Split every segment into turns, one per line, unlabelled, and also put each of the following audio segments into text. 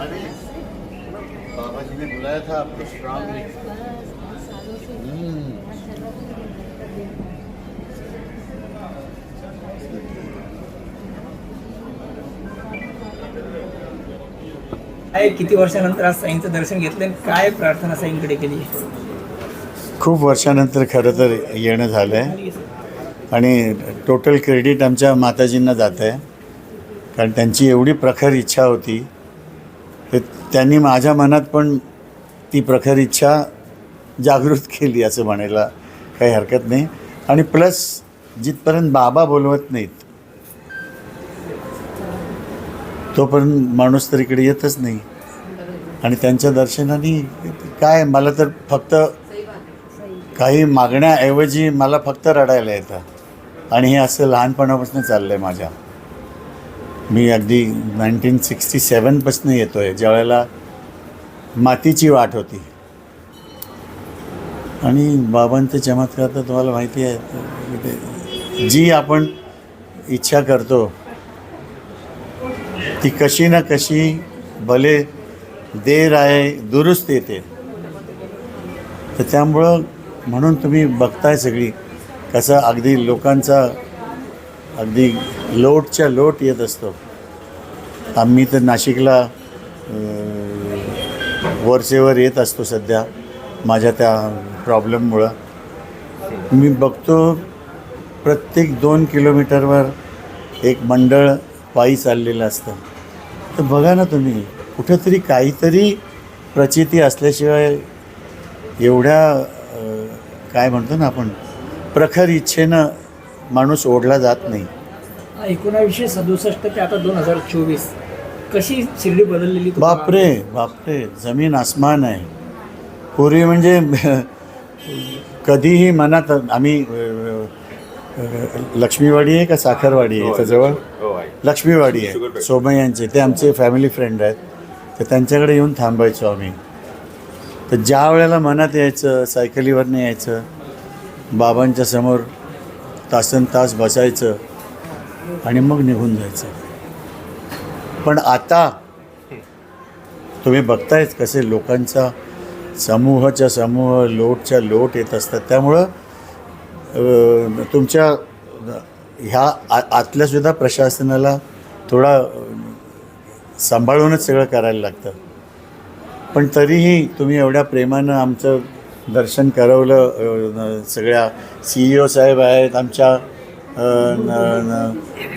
अरे
बाबा जी ने बुलाया था आपको स्ट्रांगली
काय किती वर्षानंतर आज साईंचं दर्शन घेतलं आणि काय प्रार्थना साईंकडे केली?
खूप वर्षानंतर खरं तर येणं झालं आहे आणि टोटल क्रेडिट आमच्या माताजींना जातं आहे कारण त्यांची एवढी प्रखर इच्छा होती. ते त्यांनी माझ्या मनात पण ती प्रखर इच्छा जागृत केली असं म्हणायला काही हरकत नाही. आणि प्लस जिथपर्यंत बाबा बोलवत नाहीत तोपर्यंत माणूस तर इकडे येतच नाही. आणि त्यांच्या दर्शनाने काय मला तर फक्त काही मागण्याऐवजी मला फक्त रडायला येतं. आणि हे असं लहानपणापासून चाललं आहे माझ्या. मी अगदी नाईन्टीन सिक्स्टी सेवनपासून येतो आहे ज्यावेळेला मातीची वाट होती. आणि बाबांचे चमत्कार तर तुम्हाला माहिती आहे ते- जी आपण इच्छा करतो ती कशी ना कशी भले देर आहे दुरुस्त येते. तर त्यामुळं म्हणून तुम्ही बघताय सगळी. कसं अगदी लोकांचा अगदी लोटच्या लोट येत असतो. आम्ही तर नाशिकला वरचेवर येत असतो सध्या माझ्या त्या प्रॉब्लेममुळं. मी बघतो प्रत्येक दोन किलोमीटरवर एक मंडळ पायी चाललेलं असतं. तर बघा ना तुम्ही कुठेतरी काहीतरी प्रचिती असल्याशिवाय एवढ्या काय म्हणतो ना आपण प्रखर इच्छेनं माणूस ओढला जात नाही.
एकोणावीसशे सदुसष्ट ते आता दोन हजार चोवीस कशी शिर्डी बदललेली?
बापरे बापरे जमीन आसमान आहे. पूर्वी म्हणजे कधीही मनात आम्ही लक्ष्मीवाडी आहे का साखरवाडी आहे? इथं जवळ? लक्ष्मीवाडी आहे. सोमय्यांचे ते आमचे फॅमिली फ्रेंड आहेत. तर त्यांच्याकडे येऊन थांबायचो आम्ही. तर ज्या वेळेला मनात यायचं सायकलीवरनं यायचं बाबांच्या समोर तासन तास बसायचं आणि मग निघून जायचं. पण आता तुम्ही बघतायच कसे लोकांचा समूहाच्या समूह लोटच्या लोट येत असतात. त्यामुळं तुमच्या ह्या आ आतल्यासुद्धा प्रशासनाला थोडा सांभाळूनच सगळं करायला लागतं. पण तरीही तुम्ही एवढ्या प्रेमानं आमचं दर्शन करवलं सगळ्या सी ई ओ साहेब आहेत आमच्या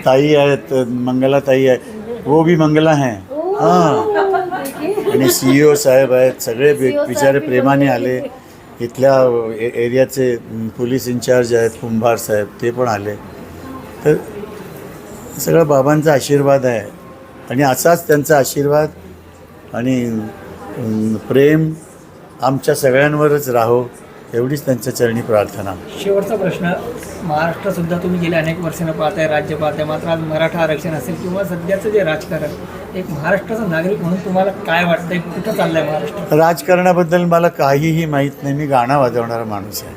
ताई आहेत मंगलाताई आहे वो भी मंगला हैं. हां. आणि सी ई ओ साहेब आहेत सगळे बि- बिचारे प्रेमाने आले. इथल्या ए- एरियाचे पोलीस इन्चार्ज आहेत कुंभार साहेब ते पण आले. तर सगळं बाबांचा आशीर्वाद आहे. आणि असाच त्यांचा आशीर्वाद आणि प्रेम आमच्या सगळ्यांवरच राहो एवढीच त्यांच्या चरणी प्रार्थना.
शेवटचा प्रश्न महाराष्ट्रसुद्धा तुम्ही गेल्या अनेक वर्षानं पाहताय राज्य पाहताय मात्र आज मराठा आरक्षण असेल किंवा सध्याचं जे राजकारण एक महाराष्ट्राचा नागरिक म्हणून तुम्हाला काय वाटतंय? कुठं चाललंय महाराष्ट्र?
राजकारणाबद्दल मला काहीही माहीत नाही. मी गाणं वाजवणारा माणूस आहे.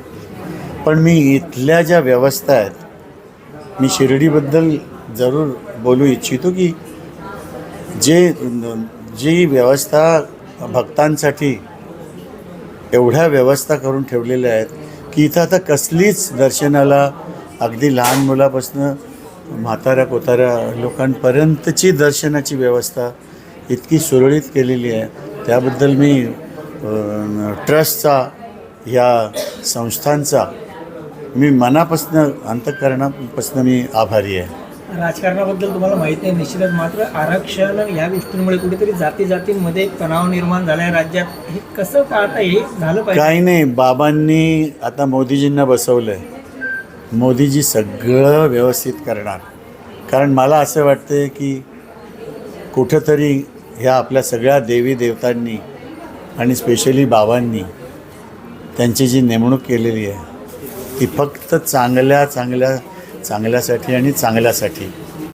पण मी इथल्या ज्या व्यवस्था आहेत मी शिर्डीबद्दल जरूर बोलू इच्छितो की जे जी व्यवस्था भक्तांसाठी एवढ्या व्यवस्था करून ठेवलेल्या आहेत की इथं आता कसलीच दर्शनाला अगदी लहान मुलापासनं म्हाताऱ्या कोताऱ्या लोकांपर्यंतची दर्शनाची व्यवस्था इतकी सुरळीत केलेली आहे. त्याबद्दल मी ट्रस्टचा या संस्थांचा मी मनापासनं अंतःकरणापासनं मी आभारी आहे.
राजकारणाबद्दल तुम्हाला माहिती नाही निश्चितच मात्र आरक्षण या गोष्टींमुळे कुठेतरी जाती जातींमध्ये एक तणाव निर्माण झाला आहे राज्यात. हे कसं पाहता हे झालं पाहिजे.
काही नाही बाबांनी आता मोदीजींना बसवलं आहे मोदीजी सगळं व्यवस्थित करणार. कारण मला असं वाटतं की कुठंतरी ह्या आपल्या सगळ्या देवी देवतांनी आणि स्पेशली बाबांनी त्यांची जी नेमणूक केलेली आहे ती फक्त चांगल्या चांगल्या चांगल्यासाठी आणि चांगल्यासाठी